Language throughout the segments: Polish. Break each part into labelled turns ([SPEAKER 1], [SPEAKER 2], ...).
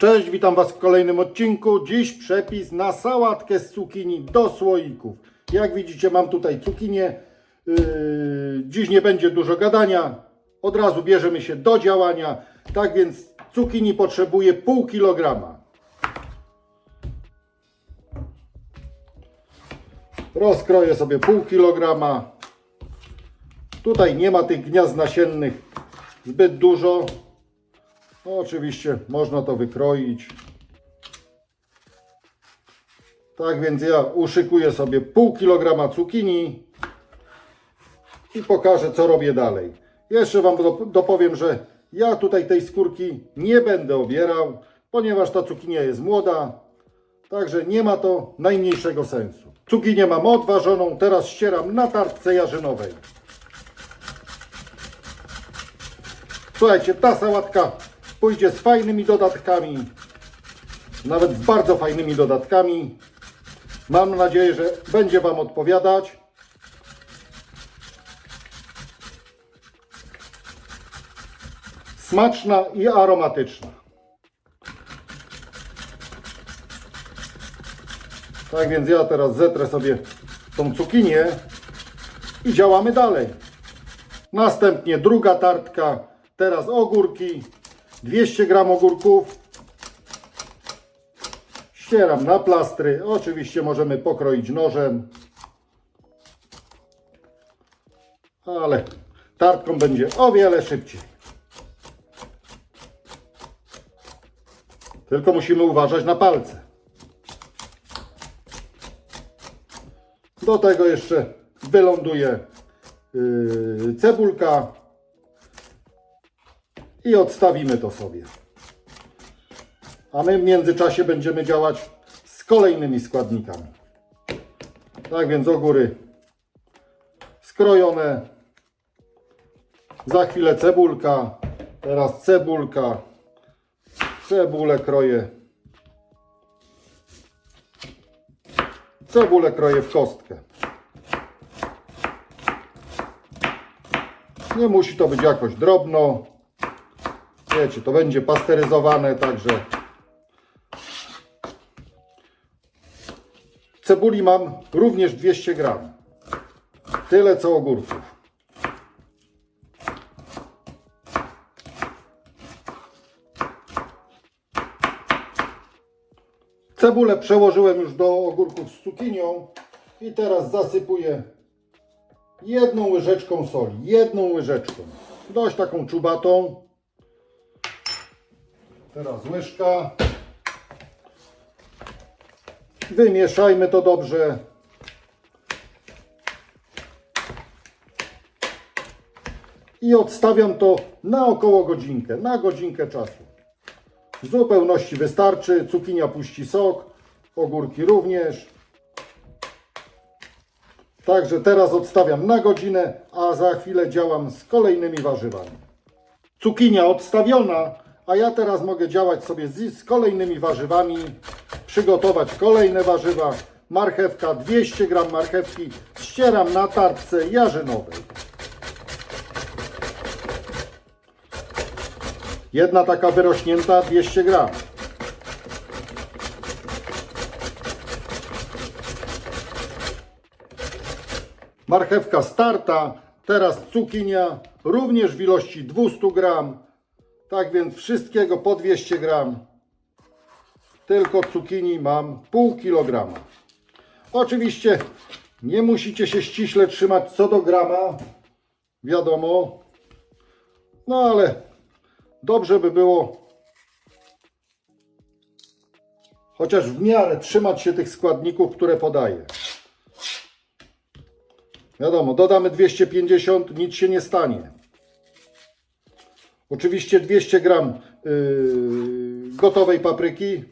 [SPEAKER 1] Cześć, witam Was w kolejnym odcinku. Dziś przepis na sałatkę z cukinii do słoików. Jak widzicie, mam tutaj cukinię. Yy, dziś nie będzie dużo gadania. Od razu bierzemy się do działania. Tak więc cukinii potrzebuję pół kilograma. Rozkroję sobie pół kilograma. Tutaj nie ma tych gniazd nasiennych zbyt dużo. No, oczywiście można to wykroić. Tak więc ja uszykuję sobie pół kilograma cukinii i pokażę co robię dalej. Jeszcze Wam do- dopowiem, że ja tutaj tej skórki nie będę obierał, ponieważ ta cukinia jest młoda, także nie ma to najmniejszego sensu. Cukinię mam odważoną, teraz ścieram na tartce jarzynowej. Słuchajcie, ta sałatka pójdzie z fajnymi dodatkami, nawet z bardzo fajnymi dodatkami. Mam nadzieję, że będzie Wam odpowiadać. Smaczna i aromatyczna. Tak więc ja teraz zetrę sobie tą cukinię i działamy dalej. Następnie druga tartka, teraz ogórki, 200 gram ogórków. Ścieram na plastry, oczywiście możemy pokroić nożem. Ale tartką będzie o wiele szybciej. Tylko musimy uważać na palce. Do tego jeszcze wyląduje yy, cebulka i odstawimy to sobie. A my w międzyczasie będziemy działać z kolejnymi składnikami. Tak więc ogóry skrojone. Za chwilę cebulka. Teraz cebulka. Cebulę kroję. Cebulę kroję w kostkę. Nie musi to być jakoś drobno. Wiecie, to będzie pasteryzowane, także cebuli mam również 200 gram. Tyle co ogórków. Cebulę przełożyłem już do ogórków z cukinią i teraz zasypuję jedną łyżeczką soli. Jedną łyżeczką. Dość taką czubatą. Teraz łyżka. Wymieszajmy to dobrze. I odstawiam to na około godzinkę, na godzinkę czasu. W zupełności wystarczy. Cukinia puści sok, ogórki również. Także teraz odstawiam na godzinę, a za chwilę działam z kolejnymi warzywami. Cukinia odstawiona, a ja teraz mogę działać sobie z, z kolejnymi warzywami, przygotować kolejne warzywa. Marchewka, 200 gram marchewki, ścieram na tartce jarzynowej. Jedna taka wyrośnięta 200 gram. Marchewka starta, teraz cukinia, również w ilości 200 gram. Tak więc wszystkiego po 200 gram. Tylko cukinii mam pół kilograma. Oczywiście nie musicie się ściśle trzymać co do grama. Wiadomo. No ale dobrze by było chociaż w miarę trzymać się tych składników, które podaję. Wiadomo, dodamy 250, nic się nie stanie. Oczywiście 200 gram yy, gotowej papryki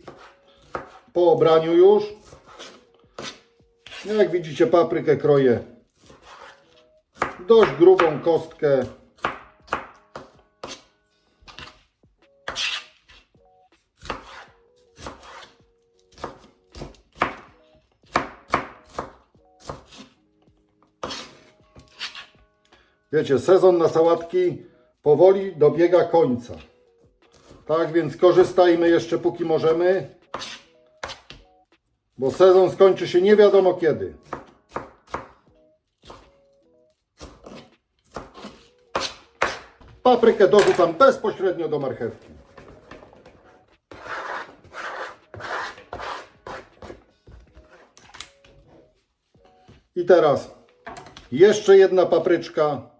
[SPEAKER 1] po obraniu już. Jak widzicie, paprykę kroję dość grubą kostkę. Wiecie, sezon na sałatki powoli dobiega końca. Tak więc korzystajmy jeszcze póki możemy. Bo sezon skończy się nie wiadomo kiedy. Paprykę dorzucam bezpośrednio do marchewki. I teraz jeszcze jedna papryczka,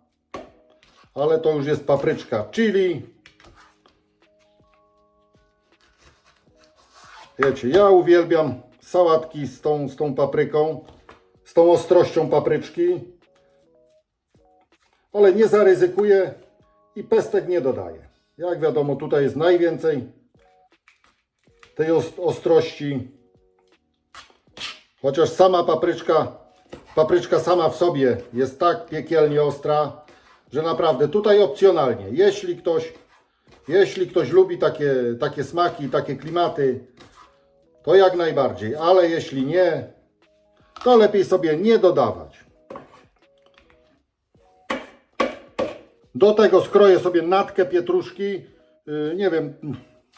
[SPEAKER 1] ale to już jest papryczka chili. Wiecie, ja uwielbiam sałatki z tą, z tą papryką, z tą ostrością papryczki, ale nie zaryzykuję i pestek nie dodaję. Jak wiadomo, tutaj jest najwięcej tej os- ostrości, chociaż sama papryczka, papryczka sama w sobie jest tak piekielnie ostra, że naprawdę tutaj opcjonalnie, jeśli ktoś, jeśli ktoś lubi takie, takie smaki, takie klimaty, to jak najbardziej, ale jeśli nie, to lepiej sobie nie dodawać. Do tego skroję sobie natkę pietruszki, yy, nie wiem,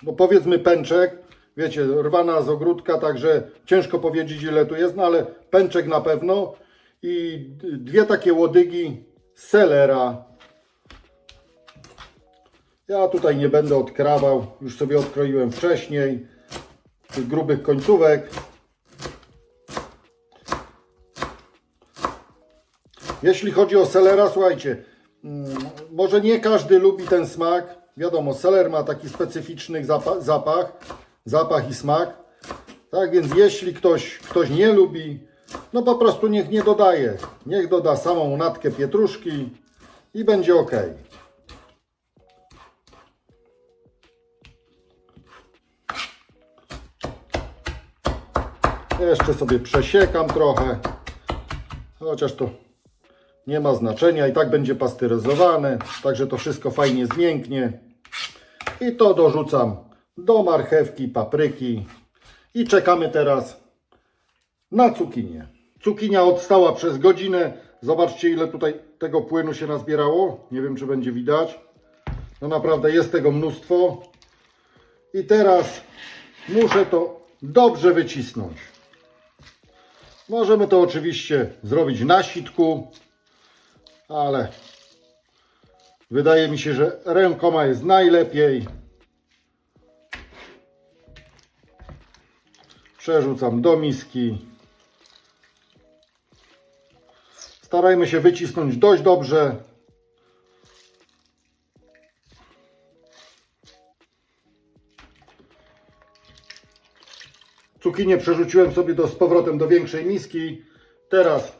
[SPEAKER 1] no powiedzmy pęczek, wiecie, rwana z ogródka, także ciężko powiedzieć ile tu jest, no ale pęczek na pewno i dwie takie łodygi selera. Ja tutaj nie będę odkrawał, już sobie odkroiłem wcześniej tych grubych końcówek. Jeśli chodzi o selera, słuchajcie, mm, może nie każdy lubi ten smak. Wiadomo, seler ma taki specyficzny zapach, zapach, zapach i smak. Tak więc jeśli ktoś, ktoś nie lubi, no po prostu niech nie dodaje. Niech doda samą natkę pietruszki i będzie ok. Jeszcze sobie przesiekam trochę, chociaż to nie ma znaczenia i tak będzie pasteryzowane, także to wszystko fajnie zmięknie. I to dorzucam do marchewki, papryki i czekamy teraz na cukinię. Cukinia odstała przez godzinę. Zobaczcie ile tutaj tego płynu się nazbierało. Nie wiem czy będzie widać. No naprawdę jest tego mnóstwo. I teraz muszę to dobrze wycisnąć. Możemy to oczywiście zrobić na sitku, ale wydaje mi się, że rękoma jest najlepiej. Przerzucam do miski. Starajmy się wycisnąć dość dobrze. Cukinię przerzuciłem sobie do, z powrotem do większej miski. Teraz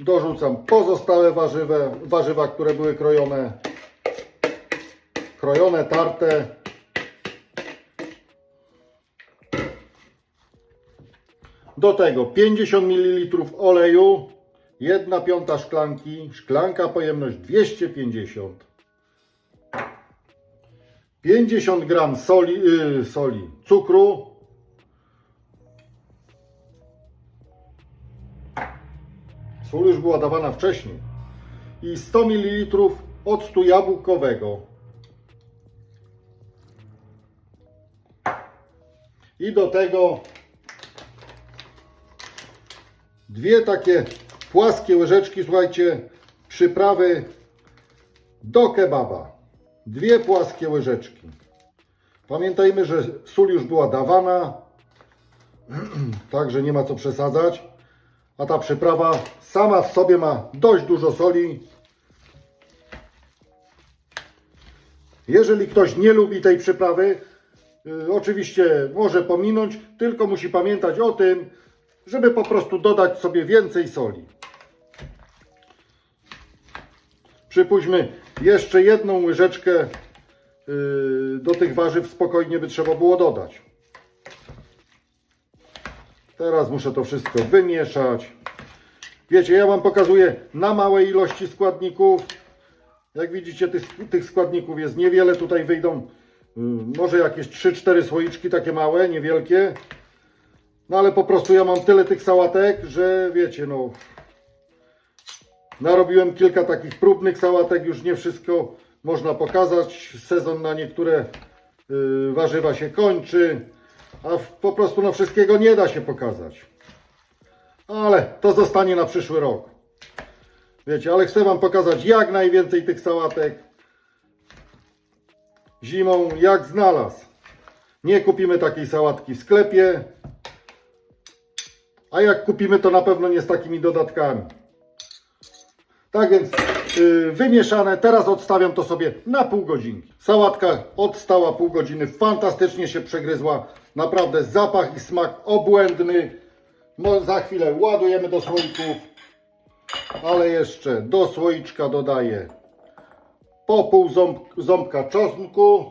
[SPEAKER 1] dorzucam pozostałe warzywa, warzywa, które były krojone. Krojone, tarte. Do tego 50 ml oleju, 1 piąta szklanki, szklanka pojemność 250. 50 gram soli, yy, soli, cukru, Sól już była dawana wcześniej. I 100 ml octu jabłkowego. I do tego dwie takie płaskie łyżeczki, słuchajcie, przyprawy do kebaba. Dwie płaskie łyżeczki. Pamiętajmy, że sól już była dawana, także nie ma co przesadzać. A ta przyprawa sama w sobie ma dość dużo soli. Jeżeli ktoś nie lubi tej przyprawy, y, oczywiście może pominąć, tylko musi pamiętać o tym, żeby po prostu dodać sobie więcej soli. Przypuśćmy jeszcze jedną łyżeczkę y, do tych warzyw spokojnie by trzeba było dodać. Teraz muszę to wszystko wymieszać. Wiecie, ja Wam pokazuję na małej ilości składników. Jak widzicie, tych, tych składników jest niewiele. Tutaj wyjdą y, może jakieś 3-4 słoiczki takie małe, niewielkie. No ale po prostu ja mam tyle tych sałatek, że wiecie, no. Narobiłem kilka takich próbnych sałatek, już nie wszystko można pokazać. Sezon na niektóre yy, warzywa się kończy, a w, po prostu no wszystkiego nie da się pokazać. Ale to zostanie na przyszły rok. Wiecie, ale chcę Wam pokazać jak najwięcej tych sałatek zimą jak znalazł. Nie kupimy takiej sałatki w sklepie, a jak kupimy to na pewno nie z takimi dodatkami. Tak więc yy, wymieszane, teraz odstawiam to sobie na pół godzinki. Sałatka odstała pół godziny, fantastycznie się przegryzła. Naprawdę zapach i smak obłędny. Mo- Za chwilę ładujemy do słoików, ale jeszcze do słoiczka dodaję po pół ząb, ząbka czosnku.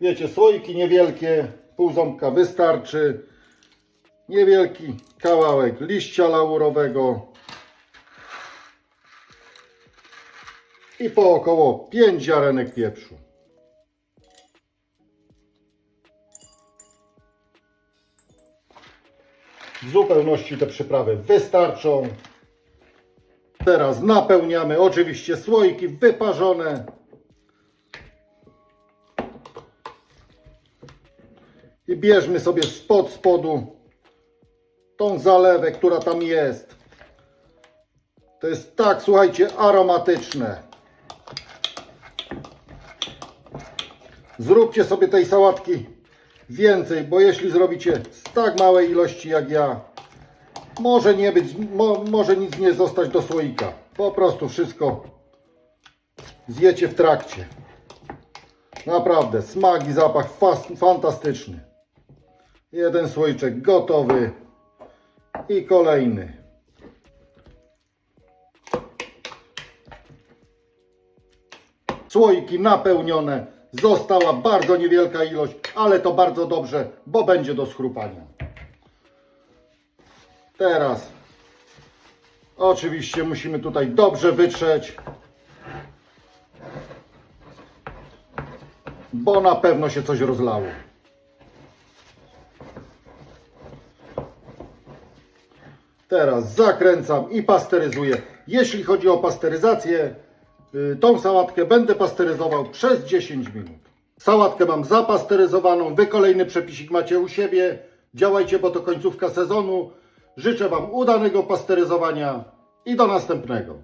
[SPEAKER 1] Wiecie, słoiki niewielkie, pół ząbka wystarczy. Niewielki kawałek liścia laurowego. I po około 5 ziarenek pieprzu. W zupełności te przyprawy wystarczą. Teraz napełniamy oczywiście słoiki wyparzone. I bierzmy sobie spod spodu tą zalewę, która tam jest. To jest tak, słuchajcie, aromatyczne. Zróbcie sobie tej sałatki więcej, bo jeśli zrobicie z tak małej ilości jak ja, może nie być, mo, może nic nie zostać do słoika. Po prostu wszystko zjecie w trakcie. Naprawdę, smak i zapach fantastyczny. Jeden słoiczek gotowy i kolejny. Słoiki napełnione. Została bardzo niewielka ilość, ale to bardzo dobrze, bo będzie do schrupania. Teraz oczywiście musimy tutaj dobrze wytrzeć, bo na pewno się coś rozlało. Teraz zakręcam i pasteryzuję. Jeśli chodzi o pasteryzację, tą sałatkę będę pasteryzował przez 10 minut. Sałatkę mam zapasteryzowaną. Wy kolejny przepisik macie u siebie. Działajcie, bo to końcówka sezonu. Życzę Wam udanego pasteryzowania i do następnego.